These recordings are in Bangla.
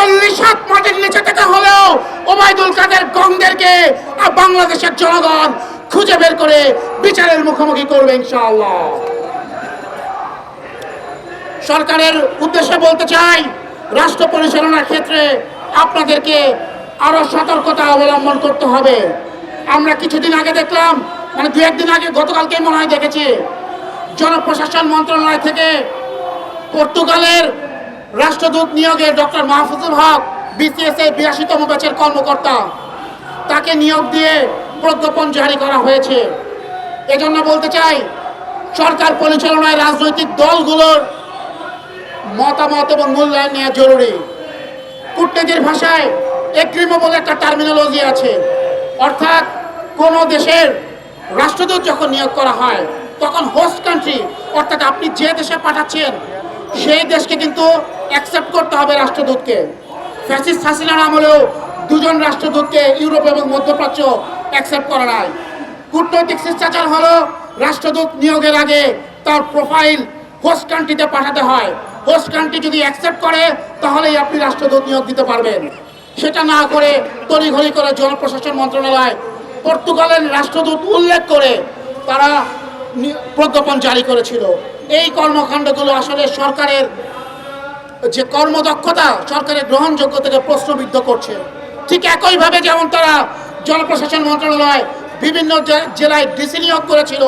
চল্লিশ হাত মাটির নিচে থেকে হলেও ওবায়দুল কাদের আর বাংলাদেশের জনগণ খুঁজে বের করে বিচারের মুখোমুখি করবে ইনশাআল্লাহ। সরকারের উদ্দেশ্যে বলতে চাই, রাষ্ট্র পরিচালনার ক্ষেত্রে আপনাদেরকে আরও সতর্কতা অবলম্বন করতে হবে। আমরা কিছুদিন আগে দেখলাম মানে দু একদিন আগে গতকালকে মনে হয় দেখেছি, জনপ্রশাসন মন্ত্রণালয় থেকে পর্তুগালের রাষ্ট্রদূত নিয়োগে ডক্টর মাহফুজুল হক বিসিএস এর বিরাশিতম ব্যাচের কর্মকর্তা। তাকে নিয়োগ দিয়ে প্রজ্ঞাপন জারি করা হয়েছে। এজন্য বলতে চাই, সরকার পরিচালনায় রাজনৈতিক দলগুলোর মতামত এবং মূল্যায়ন নেওয়া জরুরি। কূটনীতির ভাষায় এগ্রিমো বলে একটা টার্মিনোলজি আছে। অর্থাৎ কোন দেশের রাষ্ট্রদূত যখন নিয়োগ করা হয়, তখন হোস্ট কান্ট্রি অর্থাৎ আপনি যে দেশে পাঠাচ্ছেন সেই দেশকে কিন্তু অ্যাকসেপ্ট করতে হবে রাষ্ট্রদূতকে। ফ্যাসিস্ট হাসিনার আমলেও দুজন রাষ্ট্রদূতকে ইউরোপ এবং মধ্যপ্রাচ্য অ্যাকসেপ্ট করা নাই। কূটনৈতিক শিষ্টাচার হলো রাষ্ট্রদূত নিয়োগের আগে তার প্রোফাইল হোস্ট কান্ট্রিতে পাঠাতে হয়। হোস্ট কান্ট্রি যদি অ্যাকসেপ্ট করে, তাহলেই আপনি রাষ্ট্রদূত নিয়োগ দিতে পারবেন। সেটা না করে তড়িঘড়ি করে জনপ্রশাসন মন্ত্রণালয় পর্তুগালের রাষ্ট্রদূত উল্লেখ করে তারা প্রজ্ঞাপন জারি করেছিল। এই কর্মকাণ্ডগুলো আসলে সরকারের যে কর্মদক্ষতা, সরকারের গ্রহণযোগ্য থেকে প্রশ্নবিদ্ধ করছে। ঠিক একইভাবে যেমন তারা জনপ্রশাসন মন্ত্রণালয় বিভিন্ন জেলায় ডিসি নিয়োগ করেছিল,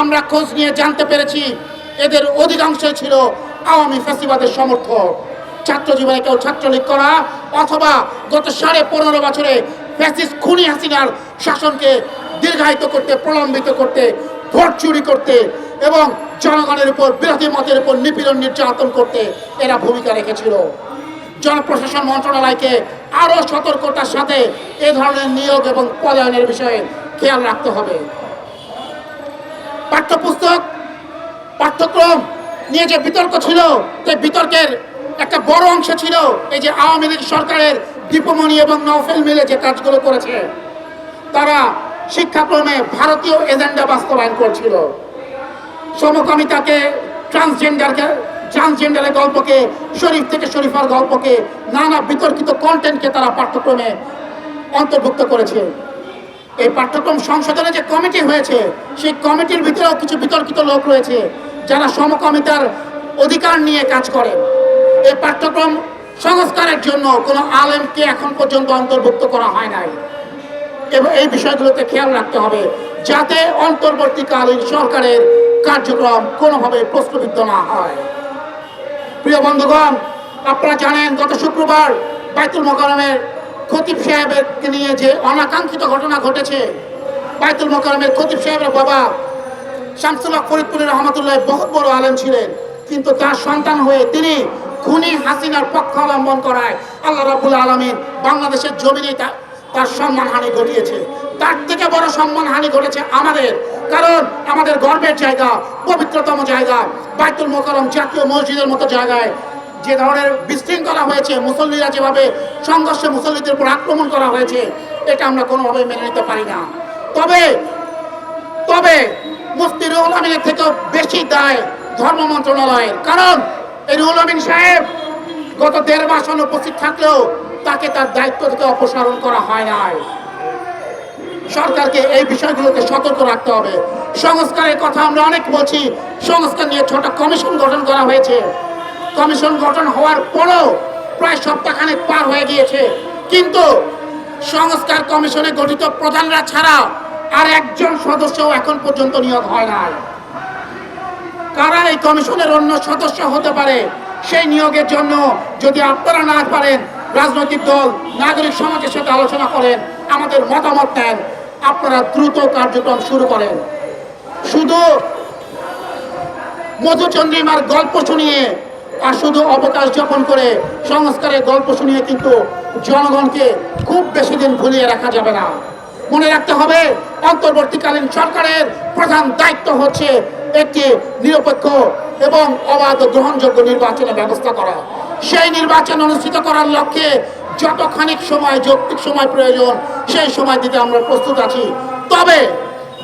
আমরা খোঁজ নিয়ে জানতে পেরেছি, এদের অধিকাংশই ছিল আওয়ামী ফ্যাসিবাদের সমর্থক। ছাত্র জীবনে কেউ ছাত্রলীগ করা অথবা গত সাড়ে পনেরো বছরে ফ্যাসিস খুনি হাসিনার শাসনকে দীর্ঘায়িত করতে, প্রলম্বিত করতে, ভোট চুরি করতে এবং জনগণের উপর, বিরোধী মতের উপর নিপীড়ন, নির্যাতন করতে এরা ভূমিকা রেখেছিল। জনপ্রশাসন মন্ত্রণালয়কে আরও সতর্কতার সাথে এ ধরনের নিয়োগ এবং পদায়নের বিষয়ে খেয়াল রাখতে হবে। পাঠ্যপুস্তক, পাঠ্যক্রম নিয়ে যে বিতর্ক ছিল, সেই বিতর্কের একটা বড় অংশ ছিল এই যে আওয়ামী লীগ সরকারের দীপমণি এবং নওফেল মিলে যে কাজগুলো করেছে, তারা শিক্ষাক্রমে ভারতীয় এজেন্ডা বাস্তবায়ন করছিল। সমকামিতাকে ট্রান্সজেন্ডারকে ট্রান্সজেন্ডারের গল্পকে, শরীফ থেকে শরীফার গল্পকে, নানা বিতর্কিত কন্টেন্টকে তারা পাঠ্যক্রমে অন্তর্ভুক্ত করেছে। এই পাঠ্যক্রম সংশোধনে যে কমিটি হয়েছে, সেই কমিটির ভিতরেও কিছু বিতর্কিত লোক রয়েছে, যারা সমকামিতার অধিকার নিয়ে কাজ করেন এই পাঠ্যক্রম সংস্কারের জন্য কোনো আলেমকে এখন পর্যন্ত অন্তর্ভুক্ত করা হয় নাই। এবং, এই বিষয়গুলোতে খেয়াল রাখতে হবে, যাতে অন্তর্বর্তীকালীন সরকারের কার্যক্রম কোনোভাবে প্রশ্নবিদ্ধ না হয়। প্রিয় বন্ধুগণ, আপনারা জানেন, গত শুক্রবার বাইতুল মোকারমের খতিব সাহেবকে নিয়ে যে অনাকাঙ্ক্ষিত ঘটনা ঘটেছে, বাইতুল মোকারমের খতিব সাহেবের বাবা শামসুল্লাহ ফরিদপুরের রহমতুল্লাহ বহুত বড় আলেম ছিলেন, কিন্তু তার সন্তান হয়ে তিনি খুনি হাসিনার পক্ষ অবলম্বন করায় আল্লাহ রাবুল আলমিন বাংলাদেশের জমিনে তার সম্মানহানি ঘটিয়েছে। তার থেকে বড় সম্মানহানি ঘটেছে আমাদের কারণ আমাদের গর্বের জায়গা, পবিত্রতম জায়গা, বাইতুল মোকারম জাতীয় মসজিদের মতো জায়গায় যে ধরনের বিশৃঙ্খলা হয়েছে, মুসল্লিরা যেভাবে সংঘর্ষে মুসল্লিদের উপর আক্রমণ করা হয়েছে, এটা আমরা কোনোভাবে মেনে নিতে পারি না। তবে তবে মুফতি রুহুল আমিনের থেকেও বেশি দায় ধর্ম মন্ত্রণালয়ের। কারণ, এই রুহুল আমিন সাহেব গত দেড় মাস অনুপস্থিত থাকলেও তাকে তার দায়িত্ব থেকে অপসারণ করা হয় নাই। সরকারকে এই বিষয়গুলোকে সতর্ক রাখতে হবে। সংস্কারের কথা আমরা অনেক বলছি। সংস্কার নিয়ে ছোট কমিশন গঠন করা হয়েছে। কমিশন গঠন হওয়ার পরও প্রায় সপ্তাহখানেক পার হয়ে গিয়েছে। কিন্তু সংস্কার কমিশনে গঠিত প্রধানরা ছাড়া আর একজন সদস্যও এখন পর্যন্ত নিয়োগ হয় না কারা এই কমিশনের অন্য সদস্য হতে পারে, সেই নিয়োগের জন্য যদি আপনারা না পারেন, রাজনৈতিক দল, নাগরিক সমাজের সাথে আলোচনা করেন, আমাদের মতামত দেন। আপনারা দ্রুত কার্যক্রম শুরু করেন। শুধু মধুচন্দ্রিমার গল্প শুনিয়ে আর শুধু অবকাশ যাপন করে সংস্কারের গল্প শুনিয়ে কিন্তু জনগণকে খুব বেশি দিন ভুলিয়ে রাখা যাবে না। মনে রাখতে হবে, অন্তর্বর্তীকালীন সরকারের প্রধান দায়িত্ব হচ্ছে একটি নিরপেক্ষ এবং অবাধ গ্রহণযোগ্য নির্বাচনের ব্যবস্থা করা। সেই নির্বাচন অনুষ্ঠিত করার লক্ষ্যে যত খানিক সময়, যৌক্তিক সময় প্রয়োজন, সেই সময় দিতে আমরা প্রস্তুত আছি। তবে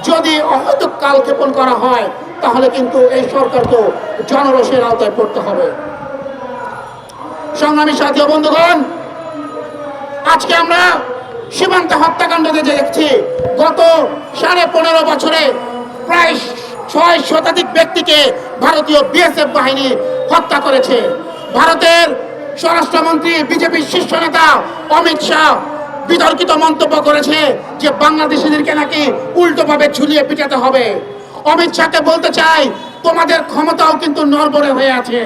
যদি অহেতুক কালক্ষেপণ করা হয়, তাহলে কিন্তু এই সরকারকেও জনরসের আওতায় পড়তে হবে। সংগ্রামী সাথী বন্ধুগণ, আজকে আমরা সীমান্ত হত্যাকাণ্ডতে যে দেখছি, গত সাড়ে পনেরো বছরে প্রায় ছয় শতাধিক ব্যক্তিকে ভারতীয় বিএসএফ বাহিনী হত্যা করেছে। ভারতের স্বরাষ্ট্রমন্ত্রী, বিজেপির শীর্ষ নেতা অমিত শাহ বিতর্কিত মন্তব্য করেছে যে বাংলাদেশিদেরকে নাকি উল্টোভাবে ঝুলিয়ে পিটাতে হবে। অমিত শাহকে বলতে চাই, তোমাদের ক্ষমতাও কিন্তু নড়বড়ে হয়ে আছে।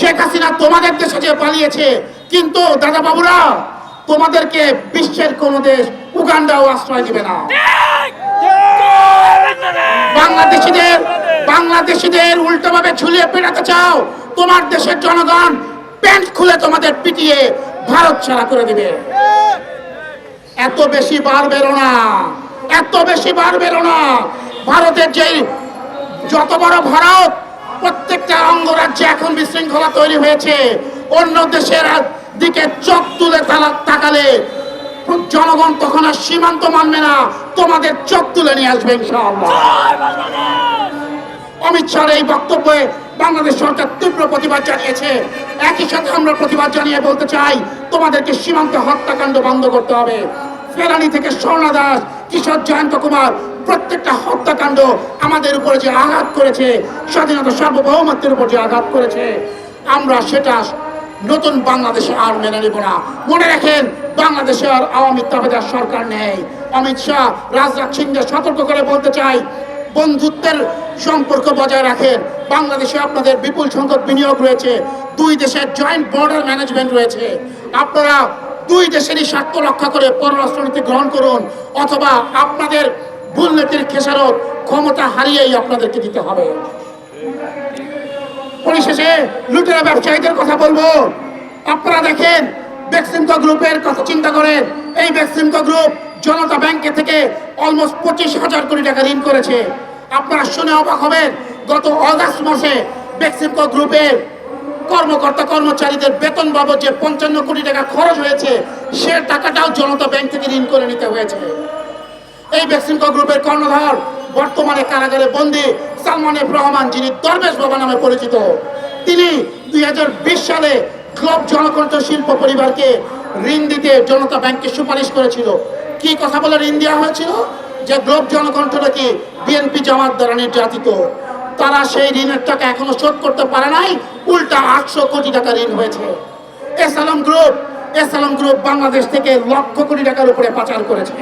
শেখ হাসিনা তোমাদের দেশে যে পালিয়েছে, কিন্তু দাদা বাবুরা তোমাদেরকে বিশ্বের কোন দেশ উগান্ডাও আশ্রয় দিবে না। বাংলাদেশিদের বাংলাদেশিদের উল্টোভাবে ঝুলিয়ে পেটাতে চাও তোমার দেশের জনগণ প্যান্ট খুলে তোমাদের পিটিয়ে ভারত ছাড়া করে দিবে। এত বেশি বার বেরো না, এত বেশি বার বেরো না। ভারতের যেই যত বড় ভারত, প্রত্যেকটা অঙ্গরাজ্যে এখন বিশৃঙ্খলা তৈরি হয়েছে। অন্য দেশের দিকে চোখ তুলে তাকালে জনগণ তখন আর সীমান্ত মানবে না। তোমাদের চোখ তুলে নিয়ে আসবে অমিত শাহের এই বক্তব্যে বাংলাদেশ সরকার তীব্র প্রতিবাদ জানিয়েছে। একই সাথে আমরা প্রতিবাদ জানিয়ে বলতে চাই, তোমাদেরকে সীমান্ত হত্যাকাণ্ড বন্ধ করতে হবে। ফেরানি থেকে স্বর্ণা দাস, কিশোর জয়ন্ত কুমার, প্রত্যেকটা হত্যাকাণ্ড আমাদের উপরে যে আঘাত করেছে, স্বাধীনতা সার্বভৌমত্বের উপর যে আঘাত করেছে, আমরা সেটা নতুন বাংলাদেশে আর মেনে নেব না। মনে রাখেন, বাংলাদেশে আর আওয়ামী তাবেদার সরকার নেই। অমিত শাহ, রাজনাথ সিংকে সতর্ক করে বলতে চাই বন্ধুত্বের সম্পর্ক বজায় রাখেন। বাংলাদেশে আপনাদের বিপুল সংখ্যক বিনিয়োগ রয়েছে। দুই দেশের জয়েন্ট বর্ডার ম্যানেজমেন্ট রয়েছে। আপনারা দুই দেশেরই স্বার্থ রক্ষা করে পররাষ্ট্রনীতি গ্রহণ করুন, অথবা আপনাদের ভুল নীতির খেসারত ক্ষমতা হারিয়েই আপনাদেরকে দিতে হবে। পরিশেষে লুটেরা ব্যবসায়ীদের কথা বলব। আপনারা দেখেন বেক্সিমকো গ্রুপের কথা চিন্তা করেন। এই বেক্সিমকো গ্রুপ জনতা ব্যাংকে থেকে অলমোস্ট পঁচিশ হাজার কোটি টাকা ঋণ করেছে। আপনারা শুনে অবাক হবেন, গত অগাস্ট মাসে বেক্সিমকো গ্রুপের কর্মকর্তা কর্মচারীদের বেতন বাবদ যে পঞ্চান্ন কোটি টাকা খরচ হয়েছে, সে টাকাটাও জনতা ব্যাংক থেকে ঋণ করে নিতে হয়েছে। এই বেক্সিমকো গ্রুপের কর্ণধার, বর্তমানে কারাগারে বন্দী সালমান এফ রহমান, যিনি দরবেশ বাবা নামে পরিচিত, তিনি দুই হাজার বিশ সালে গ্লোব জনকণ্ঠ শিল্প পরিবারকে ঋণ দিতে জনতা ব্যাংককে সুপারিশ করেছিল। কি কথা বলে ঋণ দেওয়া হয়েছিল? যে গ্লোব জনকণ্ঠ নাকি বিএনপি জামাত দ্বারা নির্যাতিত। তারা সেই ঋণের টাকা এখনও শোধ করতে পারে নাই, উল্টা আটশো কোটি টাকা ঋণ হয়েছে। এসালাম গ্রুপ এসালাম গ্রুপ বাংলাদেশ থেকে লক্ষ কোটি টাকার উপরে পাচার করেছে।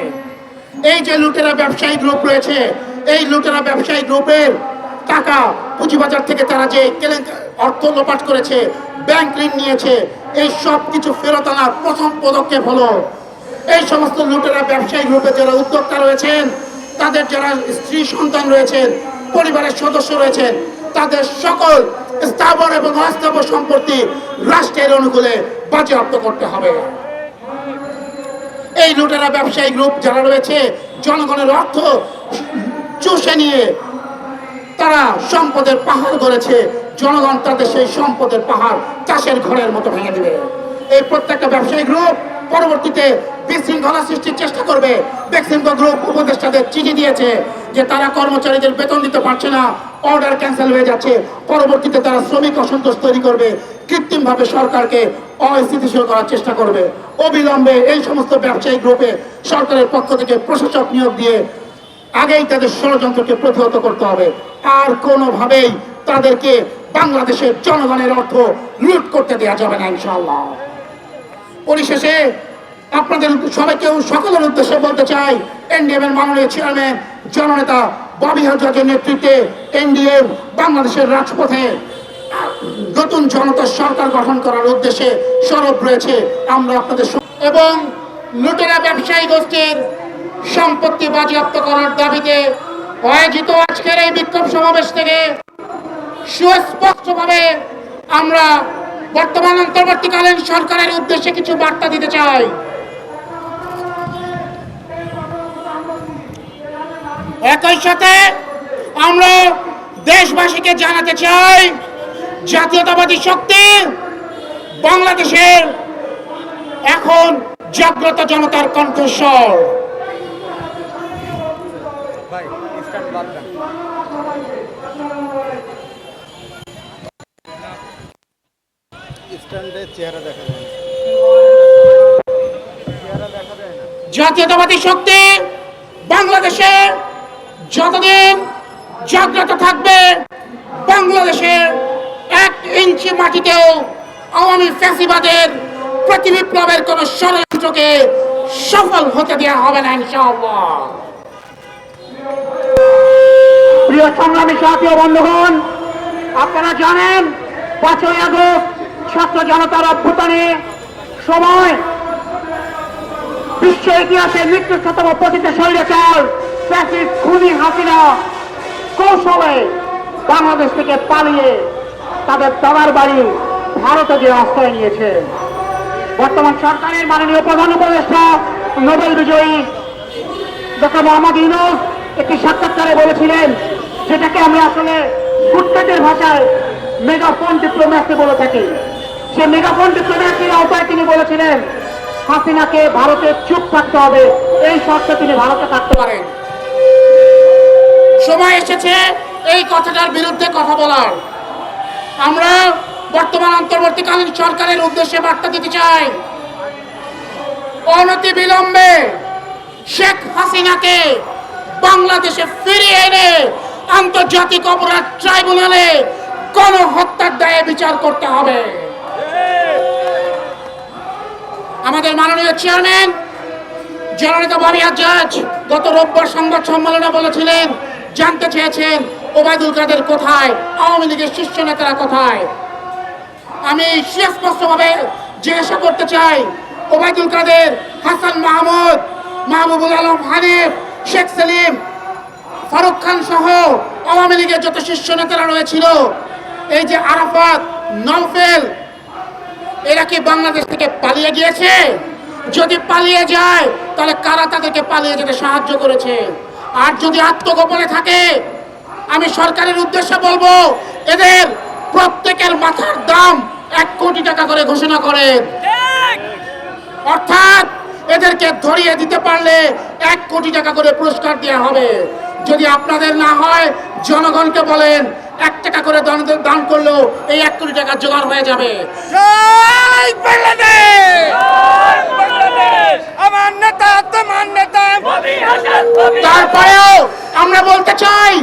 এই যে লুটেরা ব্যবসায়ী গ্রুপ রয়েছে, এই লুটেরা ব্যবসায়ী গ্রুপের টাকা পুঁজিবাজার থেকে তারা যে অর্থ লোপাট করেছে, ব্যাংক ঋণ নিয়েছে, এই সব কিছু ফেরত আনার প্রথম পদক্ষেপ হলো এই সমস্ত লুটেরা, ব্যবসায়ী গ্রুপে যারা উদ্যোক্তা রয়েছেন, তাদের যারা স্ত্রী সন্তান রয়েছেন, পরিবারের সদস্য রয়েছেন, তাদের সকল স্থাবর এবং অস্থাবর সম্পত্তি রাষ্ট্রের অনুকূলে বাজেয়াপ্ত করতে হবে। এই লুটেরা, ব্যবসায়ী গ্রুপ যারা রয়েছে, জনগণের অর্থ চুষে নিয়ে তারা সম্পদের পাহাড় গড়েছে, জনগণ তাদের সেই সম্পদের পাহাড় চাষের ঘরের মতো ভেঙে দিবে। এই প্রত্যেকটা ব্যবসায়ী গ্রুপ পরবর্তীতে বিশৃঙ্খলা সৃষ্টির চেষ্টা করবে। বেক্সিমকো গ্রুপ উপদেষ্টাদের চিঠি দিয়েছে যে তারা কর্মচারীদের বেতন দিতে পারছে না, অর্ডার ক্যান্সেল হয়ে যাচ্ছে, পরবর্তীতে তারা শ্রমিক অসন্তোষ তৈরি করবে, কৃত্রিমভাবে সরকারকে অস্থিতিশীল করার চেষ্টা করবে। অবিলম্বে এই সমস্ত ব্যবসায়ী গ্রুপে সরকারের পক্ষ থেকে প্রশাসক নিয়োগ দিয়ে আগেই তাদের ষড়যন্ত্রকে প্রতিহত করতে হবে। আর কোনোভাবেই তাদেরকে বাংলাদেশের জনগণের অর্থ লুট করতে দেওয়া যাবে না, ইনশাআল্লাহ। পরিশেষে আপনাদের সবাইকে সকলের উদ্দেশ্যে বলতে চাই এনডিএম এর মাননীয় চেয়ারম্যান, জননেতা ববি হাজরের নেতৃত্বে এনডিএম বাংলাদেশের রাজপথে নতুন জনতা সরকার গঠন করার উদ্দেশ্যে সরব রয়েছে। আমরা আপনাদের এবং লুটেরা ব্যবসায়ী গোষ্ঠীর সম্পত্তি বাজেয়াপ্ত করার দাবিতে আয়োজিত আজকের এই বিক্ষোভ সমাবেশ থেকে সুস্পষ্টভাবে আমরা বর্তমান অন্তর্বর্তীকালীন সরকারের উদ্দেশ্যে কিছু বার্তা দিতে চাই। একই সাথে আমরা দেশবাসীকে জানাতে চাই জাতীয়তাবাদী শক্তি বাংলাদেশের এখন জাগ্রত জনতার কণ্ঠস্বর। জাতীয়তাবাদী শক্তি বাংলাদেশে যতদিন জাগ্রত থাকবে, বাংলাদেশের এক ইঞ্চি মাটিতেও আওয়ামী ফ্যাসিবাদের প্রতি বিপ্লবের কোন ষড়যন্ত্রকে সফল হতে দেওয়া হবে না প্রিয় সংগ্রামী জাতীয় বন্ধুগণ, আপনারা জানেন, পাঁচই আগস্ট ছাত্র জনতার অভ্যুত্থানে সময় বিশ্ব ইতিহাসে নিকৃষ্টতম পতিত স্বৈরাচার ফ্যাসিস্ট খুনি হাসিনা কৌশলে বাংলাদেশ থেকে পালিয়ে তাদের দাদার বাড়ি ভারতে গিয়ে আশ্রয় নিয়েছে। বর্তমান সরকারের মাননীয় প্রধান উপদেষ্টা, নোবেল বিজয়ী ডক্টর মোহাম্মদ ইউনুস একটি সাক্ষাৎকারে বলেছিলেন, যেটাকে আমরা আসলে ফুটপাতের ভাষায় মেগাফোন ডিপ্লোম্যাসি বলে থাকি। সে মেগাফোন ডিপ্লোম্যাসির আওতায় তিনি বলেছিলেন, হাসিনাকে ভারতে চুপ থাকতে হবে, এই শর্তে তিনি ভারতে থাকতে পারেন। সময় এসেছে এই কথাটার বিরুদ্ধে কথা বলার। আমরা বর্তমান অন্তর্বর্তীকালীন সরকারের উদ্দেশ্যে বার্তা দিতে চাই। অনতি বিলম্বে শেখ হাসিনাকে বাংলাদেশে ফিরিয়ে এনে আন্তর্জাতিক অপরাধ ট্রাইব্যুনালে গণহত্যার দায়ে বিচার করতে হবে। আমাদের মাননীয় চেয়ারম্যান, জননেতা ববি আজাজ গত রোববার সংবাদ সম্মেলনে বলেছিলেন জানতে চেয়েছেন ওবায়দুল কাদের কোথায়? আওয়ামী লীগের শীর্ষ নেতারা কোথায়? আমি সুস্পষ্টভাবে জিজ্ঞাসা করতে চাই, ওবায়দুল কাদের, হাসান মাহমুদ, মাহবুবুল আলম হানিফ, শেখ সেলিম, ফারুক খান সহ আওয়ামী লীগের যত শীর্ষ নেতারা রয়েছিল, এই যে আরাফাত, নওফেল, এরা কি বাংলাদেশ থেকে পালিয়ে গিয়েছে? যদি পালিয়ে যায়, তাহলে কারা তাদেরকে পালিয়ে যেতে সাহায্য করেছে? আর যদি আত্মগোপনে থাকে, আমি সরকারের উদ্দেশ্যে বলব, এদের প্রত্যেকের মাথার দাম এক কোটি টাকা করে ঘোষণা করে অর্থাৎ এদেরকে ধরিয়ে দিতে পারলে এক কোটি টাকা করে পুরস্কার দেওয়া হবে। যদি আপনাদের না হয়, জনগণকে বলেন এক টাকা করে দান দান করলেও এই এক কোটি টাকা জোগাড় হয়ে যাবে। জয় বাংলাদেশ! আমার নেতা তোমার নেতা। তারপরেও আমরা বলতে চাই